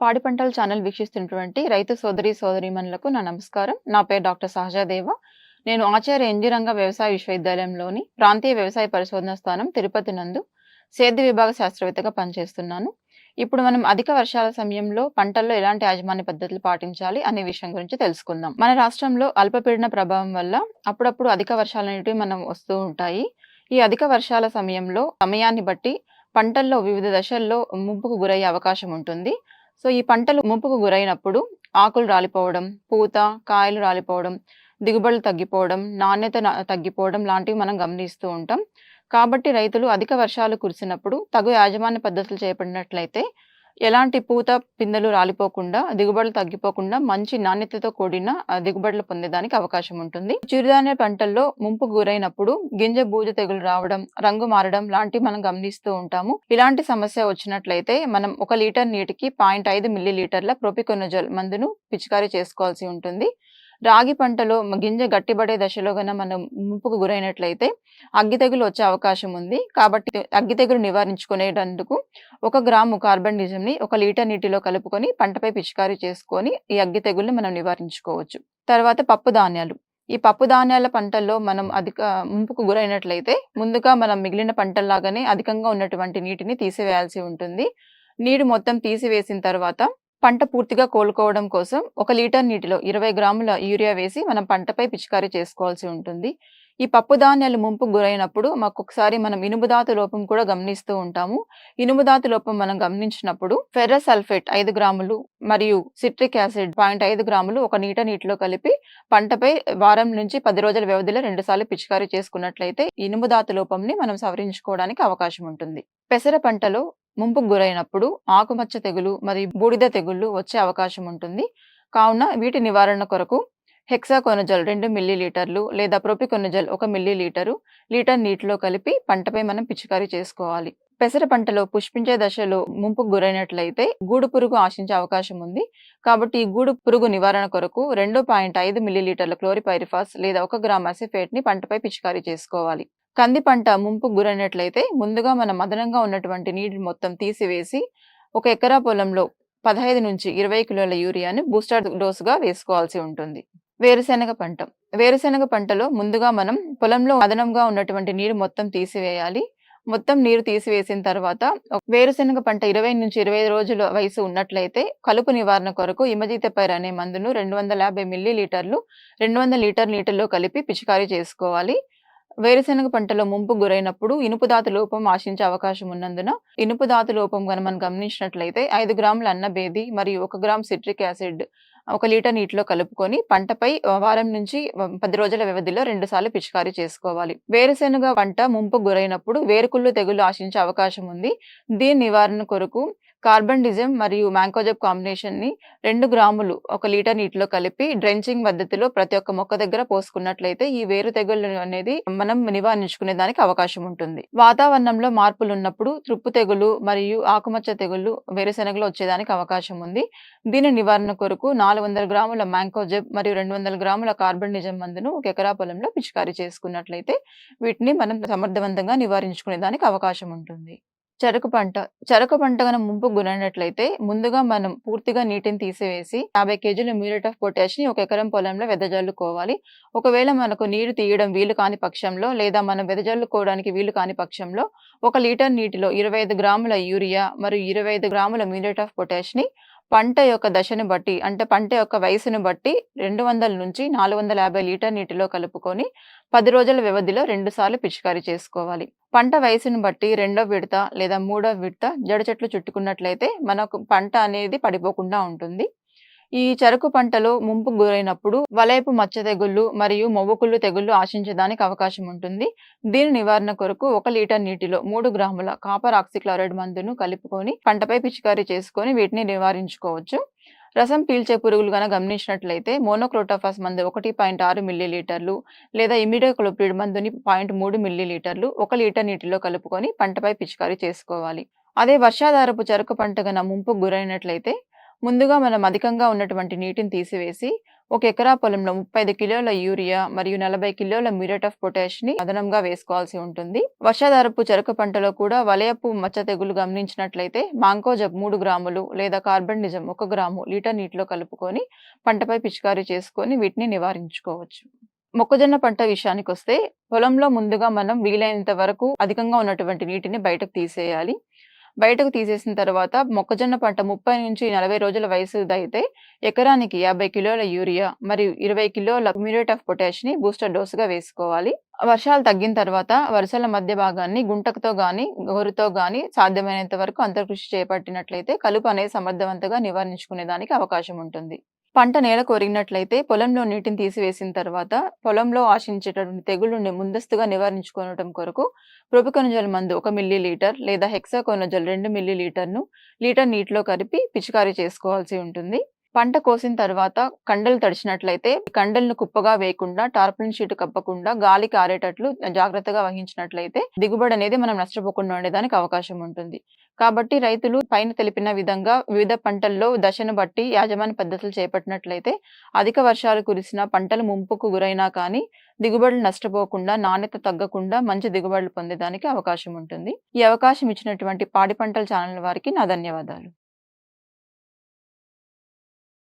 పాడి పంటల ఛానల్ వీక్షిస్తున్నటువంటి రైతు సోదరి సోదరిమణులకు నా నమస్కారం. నా పేరు డాక్టర్ సహజాదేవ. నేను ఆచార్య ఎంజిరంగ వ్యవసాయ విశ్వవిద్యాలయంలోని ప్రాంతీయ వ్యవసాయ పరిశోధన స్థానం తిరుపతి నందు సేద్య విభాగ శాస్త్రవేత్తగా పనిచేస్తున్నాను. ఇప్పుడు మనం అధిక వర్షాల సమయంలో పంటల్లో ఎలాంటి యాజమాన్య పద్ధతులు పాటించాలి అనే విషయం గురించి తెలుసుకుందాం. మన రాష్ట్రంలో అల్పపీడన ప్రభావం వల్ల అప్పుడప్పుడు అధిక వర్షాలు అనేటివి మనం వస్తూ ఉంటాయి. ఈ అధిక వర్షాల సమయంలో సమయాన్ని బట్టి పంటల్లో వివిధ దశల్లో ముంపుకు గురయ్యే అవకాశం ఉంటుంది. సో ఈ పంటలు ముంపుకు గురైనప్పుడు ఆకులు రాలిపోవడం పూత కాయలు రాలిపోవడం దిగుబడులు తగ్గిపోవడం నాణ్యత తగ్గిపోవడం లాంటివి మనం గమనిస్తూ ఉంటాం. కాబట్టి రైతులు అధిక వర్షాలు కురిసినప్పుడు తగు యాజమాన్య పద్ధతులు చేపట్టినట్లయితే ఎలాంటి పూత పిందెలు రాలిపోకుండా దిగుబడులు తగ్గిపోకుండా మంచి నాణ్యతతో కూడిన దిగుబడులు పొందేదానికి అవకాశం ఉంటుంది. చిరుధాన్య పంటల్లో ముంపు గురైనప్పుడు గింజ బూజు తెగులు రావడం రంగు మారడం లాంటివి మనం గమనిస్తూ ఉంటాము. ఇలాంటి సమస్య వచ్చినట్లయితే మనం ఒక లీటర్ నీటికి పాయింట్ ఐదు మిల్లీ లీటర్ల ప్రొపికొనజోల్ మందును పిచికారీ చేసుకోవాల్సి ఉంటుంది. రాగి పంటలో గింజ గట్టిపడే దశలో గన మనం ముంపుకు గురైనట్లయితే అగ్గి తెగులు వచ్చే అవకాశం ఉంది. కాబట్టి అగ్గి తెగులు నివారించుకునేటందుకు ఒక గ్రాము కార్బన్ని ఒక లీటర్ నీటిలో కలుపుకొని పంటపై పిచికారీ చేసుకొని ఈ అగ్గి తెగుల్ని మనం నివారించుకోవచ్చు. తర్వాత పప్పు ధాన్యాలు. ఈ పప్పు ధాన్యాల పంటల్లో మనం అధిక ముంపుకు గురైనట్లయితే ముందుగా మనం మిగిలిన పంటల్లాగానే అధికంగా ఉన్నటువంటి నీటిని తీసివేయాల్సి ఉంటుంది. నీరు మొత్తం తీసివేసిన తర్వాత పంట పూర్తిగా కోలుకోవడం కోసం ఒక లీటర్ నీటిలో ఇరవై గ్రాముల యూరియా వేసి మనం పంటపై పిచికారీ చేసుకోవాల్సి ఉంటుంది. ఈ పప్పు ధాన్యాలు ముంపు గురైనప్పుడు మాకు ఒకసారి మనం ఇనుముదాతు లోపం కూడా గమనిస్తూ ఉంటాము. ఇనుముదాతు లోపం మనం గమనించినప్పుడు ఫెర్రస్ సల్ఫేట్ ఐదు గ్రాములు మరియు సిట్రిక్ యాసిడ్ పాయింట్ ఐదు గ్రాములు ఒక నీట నీటిలో కలిపి పంటపై వారం నుంచి పది రోజుల వ్యవధిలో రెండుసార్లు పిచికారీ చేసుకున్నట్లయితే ఇనుముదాతు లోపంని మనం సవరించుకోవడానికి అవకాశం ఉంటుంది. పెసర పంటలో ముంపుకు గురైనప్పుడు ఆకుమచ్చ తెగులు మరియు బూడిద తెగుళ్ళు వచ్చే అవకాశం ఉంటుంది. కావున వీటి నివారణ కొరకు హెక్సాకోనజల్ రెండు మిల్లీ లీటర్లు లేదా ప్రొపికొనజల్ ఒక మిల్లీలీటరు లీటర్ నీటిలో కలిపి పంటపై మనం పిచికారీ చేసుకోవాలి. పెసర పంటలో పుష్పించే దశలో ముంపుకు గురైనట్లయితే గూడు పురుగు ఆశించే అవకాశం ఉంది. కాబట్టి ఈ గూడు పురుగు నివారణ కొరకు రెండు పాయింట్ ఐదు మిల్లీలీటర్ల క్లోరిపైరిఫాస్ లేదా ఒక గ్రామ్ అసిఫేట్ని పంటపై పిచికారీ చేసుకోవాలి. కంది పంట ముంపు గురైనట్లయితే ముందుగా మనం అదనంగా ఉన్నటువంటి నీటిని మొత్తం తీసివేసి ఒక ఎకరా పొలంలో పదహైదు నుంచి ఇరవై కిలోల యూరియాను బూస్టర్ డోసుగా వేసుకోవాల్సి ఉంటుంది. వేరుశెనగ పంట. వేరుశెనగ పంటలో ముందుగా మనం పొలంలో అదనంగా ఉన్నటువంటి నీరు మొత్తం తీసివేయాలి. మొత్తం నీరు తీసివేసిన తర్వాత వేరుశెనగ పంట ఇరవై నుంచి ఇరవై రోజుల వయసు ఉన్నట్లయితే కలుపు నివారణ కొరకు ఇమజితపైర్ అనే మందును రెండు వందల యాభై మిల్లీ లీటర్లు రెండు వందల లీటర్ నీటిలో కలిపి పిచికారీ చేసుకోవాలి. వేరుశెనగ పంటలో ముంపు గురైనప్పుడు ఇనుపుదాత లోపం ఆశించే అవకాశం ఉన్నందున ఇనుపుదాత లోపం కనుక మనం గమనించినట్లయితే ఐదు గ్రాముల అన్నబేది మరియు ఒక గ్రామ్ సిట్రిక్ యాసిడ్ ఒక లీటర్ నీటిలో కలుపుకొని పంటపై వారం నుంచి పది రోజుల వ్యవధిలో రెండు సార్లు పిచికారీ చేసుకోవాలి. వేరుశెనగ పంట ముంపు గురైనప్పుడు వేరుకుళ్ళు తెగులు ఆశించే అవకాశం ఉంది. దీని నివారణ కొరకు కార్బన్ డిజమ్ మరియు మ్యాంకోజెబ్ కాంబినేషన్ని రెండు గ్రాములు ఒక లీటర్ నీటిలో కలిపి డ్రెంచింగ్ పద్ధతిలో ప్రతి ఒక్క మొక్క దగ్గర పోసుకున్నట్లయితే ఈ వేరు తెగులు అనేది మనం నివారించుకునే దానికి అవకాశం ఉంటుంది. వాతావరణంలో మార్పులు ఉన్నప్పుడు తృప్పు తెగులు మరియు ఆకుమచ్చ తెగులు వేరుశెనగలో వచ్చేదానికి అవకాశం ఉంది. దీని నివారణ కొరకు నాలుగు వందల గ్రాముల మ్యాంకోజెబ్ మరియు రెండు వందల గ్రాముల కార్బన్ నిజం మందును ఒక ఎకరా పొలంలో పిచికారీ చేసుకున్నట్లయితే వీటిని మనం సమర్థవంతంగా నివారించుకునే దానికి అవకాశం ఉంటుంది. చెరకు పంట చెరకు పంట గన ముంపు గునట్లయితే ముందుగా మనం పూర్తిగా నీటిని తీసివేసి యాభై కేజీల మ్యూరేట్ ఆఫ్ పొటాష్ని ఒక ఎకరం పొలంలో వెదజల్లుకోవాలి. ఒకవేళ మనకు నీరు తీయడం వీలు కాని పక్షంలో లేదా మనం వెదజల్లుకోవడానికి వీలు కాని పక్షంలో ఒక లీటర్ నీటిలో ఇరవై ఐదు గ్రాముల యూరియా మరియు ఇరవై ఐదు గ్రాముల మ్యూరేట్ ఆఫ్ పొటాష్ని పంట యొక్క దశను బట్టి అంటే పంట యొక్క వయసును బట్టి రెండు వందల నుంచి నాలుగు వందల యాభై లీటర్ నీటిలో కలుపుకొని పది రోజుల వ్యవధిలో రెండు సార్లు పిచికారీ చేసుకోవాలి. పంట వయసును బట్టి రెండో విడత లేదా మూడో విడత జడ చెట్లు చుట్టుకున్నట్లయితే మనకు పంట అనేది పడిపోకుండా ఉంటుంది. ఈ చెరకు పంటలో ముంపు గురైనప్పుడు వలయపు మచ్చ తెగుళ్ళు మరియు మొవ్వకుళ్ళు తెగుళ్ళు ఆశించడానికి అవకాశం ఉంటుంది. దీని నివారణ కొరకు ఒక లీటర్ నీటిలో మూడు గ్రాముల కాపర్ ఆక్సిక్లోరైడ్ మందును కలుపుకొని పంటపై పిచికారీ చేసుకొని వీటిని నివారించుకోవచ్చు. రసం పీల్చే పురుగులు కనుక గమనించినట్లయితే మోనోక్రోటోఫాస్ మందు ఒకటి పాయింట్ ఆరు మిల్లీలీటర్లు లేదా ఇమిడోక్లోప్రిడ్ మందుని పాయింట్ మూడు మిల్లీ లీటర్లు ఒక లీటర్ నీటిలో కలుపుకొని పంటపై పిచికారీ చేసుకోవాలి. అదే వర్షాధారపు చెరకు పంట గన ముంపు గురైనట్లయితే ముందుగా మనం అధికంగా ఉన్నటువంటి నీటిని తీసివేసి ఒక ఎకరా పొలంలో 35 కిలోల యూరియా మరియు 40 కిలోల మ్యూరేట్ ఆఫ్ పొటాష్ని అదనంగా వేసుకోవాల్సి ఉంటుంది. వర్షాధారపు చెరకు పంటలో కూడా వలయపు మచ్చ తెగులు గమనించినట్లయితే మాంకోజబ్ మూడు గ్రాములు లేదా కార్బనిజం ఒక గ్రాము లీటర్ నీటిలో కలుపుకొని పంటపై పిచికారీ చేసుకొని వీటిని నివారించుకోవచ్చు. మొక్కజొన్న పంట విషయానికి వస్తే పొలంలో ముందుగా మనం వీలైనంత వరకు అధికంగా ఉన్నటువంటి నీటిని బయటకు తీసేయాలి. బయటకు తీసేసిన తర్వాత మొక్కజొన్న పంట 30-40 రోజుల వయసు అయితే ఎకరానికి 50 కిలోల యూరియా మరియు 20 కిలోల మ్యూరేట్ ఆఫ్ పొటాష్‌ని బూస్టర్ డోసుగా వేసుకోవాలి. వర్షాలు తగ్గిన తర్వాత వరుసల మధ్య భాగాన్ని గుంటకతో గాని గోరుతో గాని సాధ్యమైనంత వరకు అంతర్కృషి చేపట్టినట్లయితే కలుపు అనేది సమర్థవంతంగా నివారించుకునే దానికి అవకాశం ఉంటుంది. పంట నేల కొరిగినట్లయితే పొలంలో నీటిని తీసివేసిన తర్వాత పొలంలో ఆశించేటటువంటి తెగులుని ముందస్తుగా నివారించుకోవటం కొరకు ప్రొపికొనజోల్ మందు ఒక మిల్లీ లీటర్ లేదా హెక్సాకోనజల్ రెండు మిల్లీ లీటర్‌ను లీటర్ నీటిలో కలిపి పిచికారీ చేసుకోవాల్సి ఉంటుంది. పంట కోసిన తర్వాత కండలు తడిచినట్లయితే కండలను కుప్పగా వేయకుండా టార్పాలిన్ షీట్ కప్పకుండా గాలికి ఆరేటట్లు జాగ్రత్తగా వహించినట్లయితే దిగుబడి అనేది మనం నష్టపోకుండా ఉండేదానికి అవకాశం ఉంటుంది. కాబట్టి రైతులు పైన తెలిపిన విధంగా వివిధ పంటల్లో దశను బట్టి యాజమాన్య పద్ధతులు చేపట్టినట్లయితే అధిక వర్షాలు కురిసిన పంటలు ముంపుకు గురైనా కానీ దిగుబడులు నష్టపోకుండా, నాణ్యత తగ్గకుండా మంచి దిగుబడులు పొందేదానికి అవకాశం ఉంటుంది. ఈ అవకాశం ఇచ్చినటువంటి పాడి పంటల ఛానల్ వారికి నా ధన్యవాదాలు.